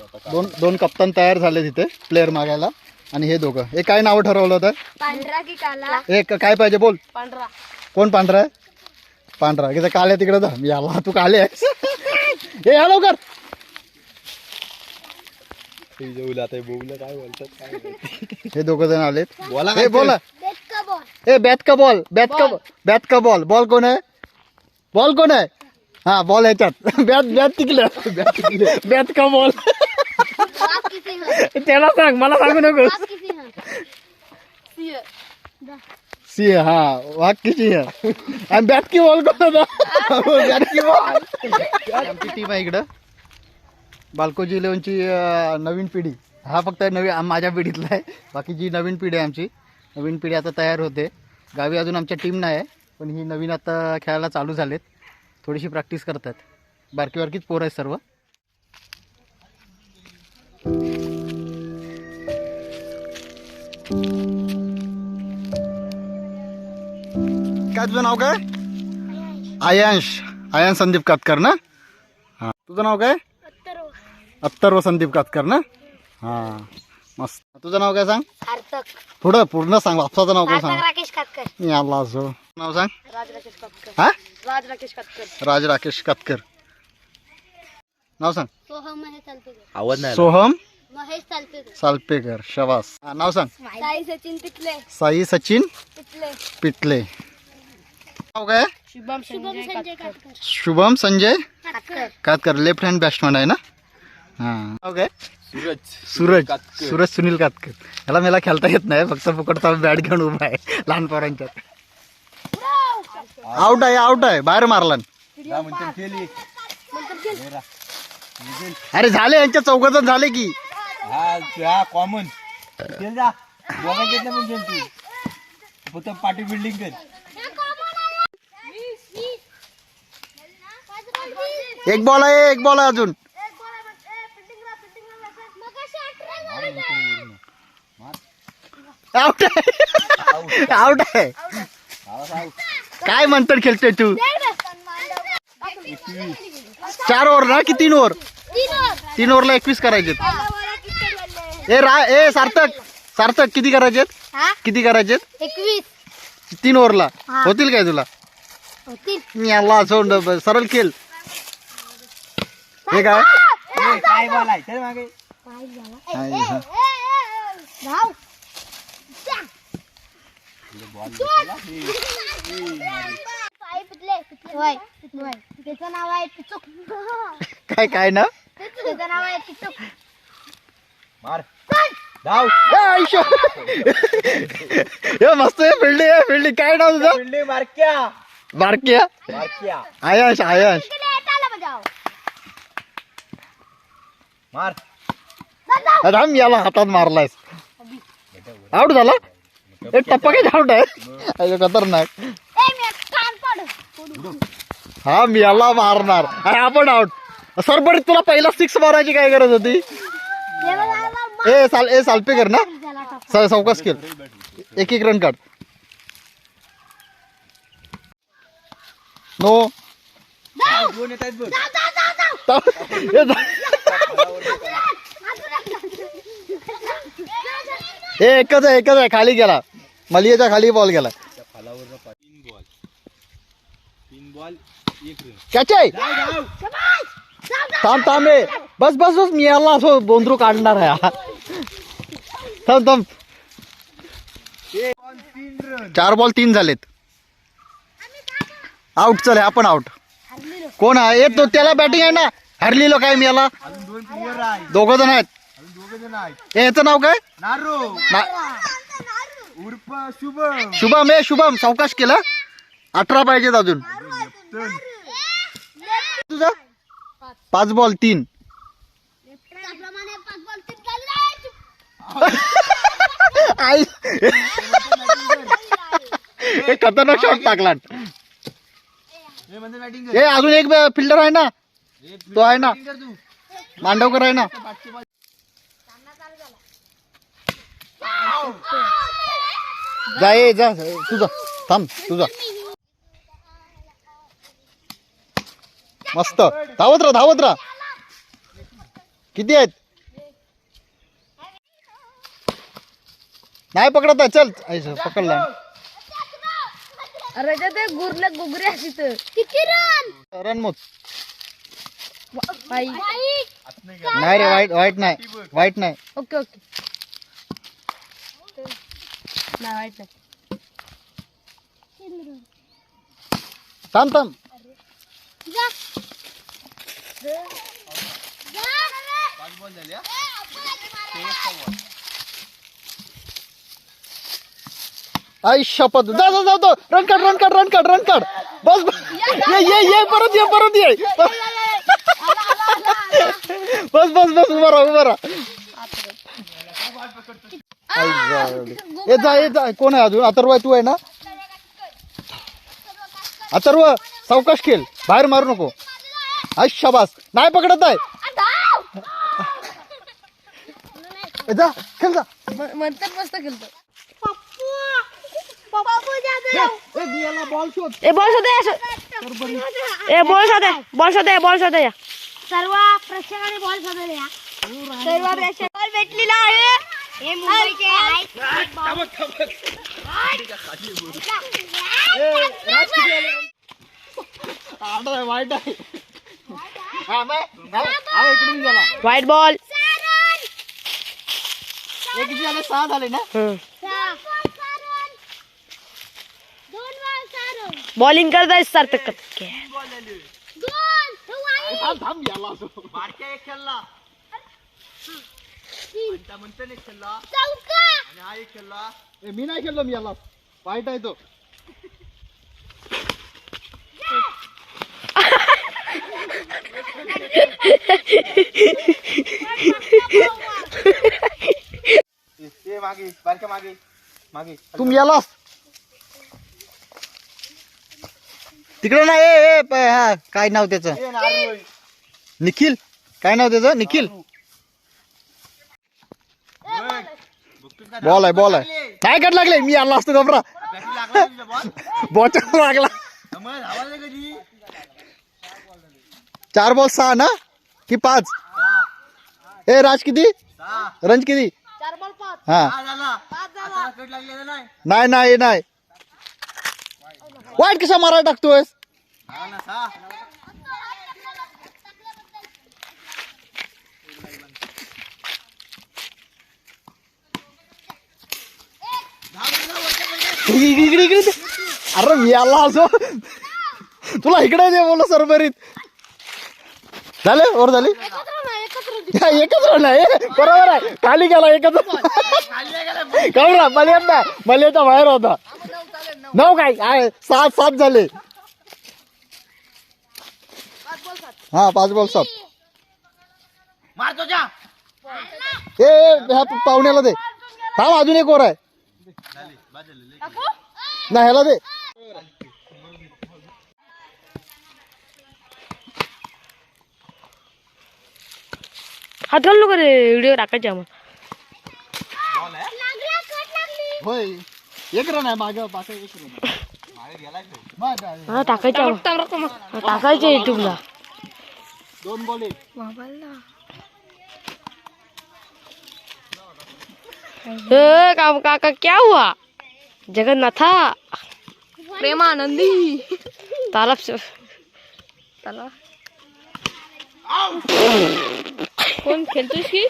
दोन दोन कप्तान तयार झाले तिथे प्लेअर मागायला. आणि हे दोघं. हे काय नाव ठरवलं होतं? पांढरा की काला? हे क- काय पाहिजे बोल. पांढरा. कोण पांढरा आहे? पांढरा. की काले तिकडे जा मी आला. तू काले आहेस. हे या लवकर. हे दोघ जण आलेत. बोला हे बोला. ए बॅट का बॉल बॅट का बॅट का बॉल बॉल कोण आहे? बॉल कोण आहे? हा बॉल ह्याच्यात बॅट बॅट तिकलं बॅट का बॉल त्याला सांग मला सांगू नको. सी हा आहे आणि बॅट की बॉल कोण होता? बॅट की बॉल. आमची टीम आहे इकडं. बालकोजी इलेव्हनची अं, नवीन पिढी. हा फक्त नवी आ- माझ्या पिढीतला आहे. बाकी जी नवीन पिढी आहे आमची. नवीन पिढी आता तयार होते. गावी अजून आमच्या टीम नाही आहे पण ही नवीन आता खेळायला चालू झालेत. थोडीशी प्रॅक्टिस करतात. बारकी बारकीच पोरं आहेत सर्व. काय तुझं नाव काय? आयांश. आयांश संदीप कातकर ना? हाँ. तुझं नाव काय? अत्तर्व संदीप कातकर ना? हाँ. मस्त. तुझं नाव काय सांग? सार्थक पुढं पूर्ण सांग. बापसाचं नाव काय सांग? राकेश कातकर. मी असो नाव सांग. राज राकेश कातकर. हा? राज राकेश कातकर. राज राकेश कातकर. नाव सांग. सोहम महेश तालपेकर आवाज़ नाही सोहम महेश तालपेकर सालपेकर शवास. हा, नाव सांग. साई सचिन पिटले. साई सचिन पिटले. पिटले. नाव काय? Shubham Sanjay Katkar. Shubham Sanjay? Katkar. Katkar left hand batsman आहे ना? हां. नाव काय? सूरज. सूरज. कातकर. सूरज सुनील कातकर. याला मला खेळता येत नाही फक्त फुकटचा बॅट घेऊन उभा आहे लहान पोरांच्यात. आउट आहे आउट आहे. बाहेर मारला अरे झाले यांच्या चौघजण झाले की. हा कॉमन जा बघा घेतलं पण गेल तू फक्त पाठी बिल्डिंग कर. एक बॉल आहे एक बॉल आहे अजून. आउट आहे आउट आहे. काय म्हणतात खेळतोय तू? चार ओव्हर ना की तीन ओव्हर तीन ओव्हरला एकवीस करायचे ए रा ए सार्थक. सार्थक किती करायचे किती करायचे एकवीस. तीन ओव्हरला हा. होतील काय तुला? असं सरळ खेळ. हे काय? काय बोलाय? चल मागे. हाय, हा. धाव होय होय. त्याचं नाव आहे पिचूक. काय काय ना त्याचं नाव आहे पिचूक. मार. धाव आयुष्य! हे मस्त आहे फिल्डिंग आहे फिल्डिंग काय नाव तुझं? बिल्डिंग मारक्या बारकिया. मारक्या आयश आयश. मार. राम याला हातात मारलायस. आउट झाला? ए टप्पा काय आउट आहे खतरनाक. हा मी याला मारणार. अरे आपण आउट सरबरीत तुला पहिला सिक्स मारायची काय गरज होती? ए साल ए सालपेकर ना. स- सावकाश खेळ एक एक रन काढ. नो हे एकच आहे एकच आहे खाली गेला. मलियाच्या खाली बॉल गेला. त्या थांब थांब बस बस बस मी याला असं बोंदरू काढणार आहे. थांब थांब. चार बॉल तीन झालेत. आउट चल आपण आउट कोण आहे? ए, तो त्याला बॅटिंग आहे ना? हरलेलो काय मी याला? अजून दोन प्लेयर आहे दोघ जण आहेत. अजून दोघे जण आहेत ए, याचं नाव काय? नारो. ना- उर्फ शुभम. शुभम ए शुभम सावकाश केलं? अठरा पाहिजेत अजून. तुझा? पाच बॉल तीन. आई. हे खतरनाक शॉट टाकला. हे म्हणजे बॅटिंग अजून एक फिल्डर आहे ना? तो आहे ना. मांडवकर आहे ना. जा ये जा तुझा. थांब तुझा. मस्त. धावत राहा धावत राहा. किती आहेत? नाही पकडत आहे चल. आईस पकडला अरे ते गुगरे गुगऱ्या किती रन रन मोत बाई नाही रे नाही नाही। ओके ओके नाही वाईट नाही थांब थांब जा। आई शपथ। जा जा रन काढ रन काढ रन काढ रन काढ बस बस. ये ये ये परत ये परत ये। बस बस बस उभा राहा उभा राहा. ए जा ए जा. कोण आहे अजून? अथर्व आहे तू आहे ना? अथर्व सावकाश खेळ. बाहेर मारू नको. आई शाबास. नाही पकडत आहे. ए, जा खेळ जा. म्हणतात मस्त खेळतो. पप्पू पप्पू जादू ए, बियाला बॉल शोध. ए बॉल शोधे ए बॉल शोधे बॉल शोधे बॉल शोधे या. सर्व प्रेक्षकांनी बॉल शोधले या सर्व प्रेक्षक बॉल भेटलेला आहे. हे मुंबईचे आहे आठ आहे वाईट आहे. हा, मग, हा, हा, इकडून गेला. व्हाईट बॉल हे किती झाले? सहा झाले ना? दोन बॉल सारण बॉलिंग करताय सार्थक दोन तो वाई थांब थांब गेला तो बारक्या एक खेळला. म्हणते एक खेळला. चौका आणि हा एक खेळला. ए, मी नाही खेळलो मी याला. वाईट आहे तो. ते मागे बारक्या मागे मागे. तुम यालास? तिकडे नाही ए, ए, प- हा काय नाव त्याचं. निखिल? काय नाव त्याचं? निखिल? बॉल आहे बॉल आहे. काय कट लागले? मी आला असतो घबरा बॅटिंग लागला चार बॉल सहा ना? की पाच? ए राज किती? रंज किती? चार बॉल पाच. हा. झाला. नाही नाही नाही. वाईट कसा मारायला टाकतोय झाला ना सहा इकडे इकडे. अरे मी आला असो. तुला इकडे दे बोल सरबरीत झाले? वर झाली? एकच रन आहे बरोबर आहे. खाली गेला एकच कळला मलियाचा मलियाचा बाहेर होता. नऊ काय? आहे सात सात झाले. हा पाच बॉल सात. मारतो जा. ए ए, ह्या पाहुण्याला दे. थांब अजून एक वर आहे. नाही ह्याला दे. घालू नको रे व्हिडिओ टाकायचे मग होय. एक रन आहे मागे बाकी एक रन मागे आहे. हा टाकायचे टाकायचे युट्यूबला दोन बॉल एक ए काम काका क्या हुआ जगन्नाथा प्रेमानंदी तालाब से तालाब कोण खेळतोय की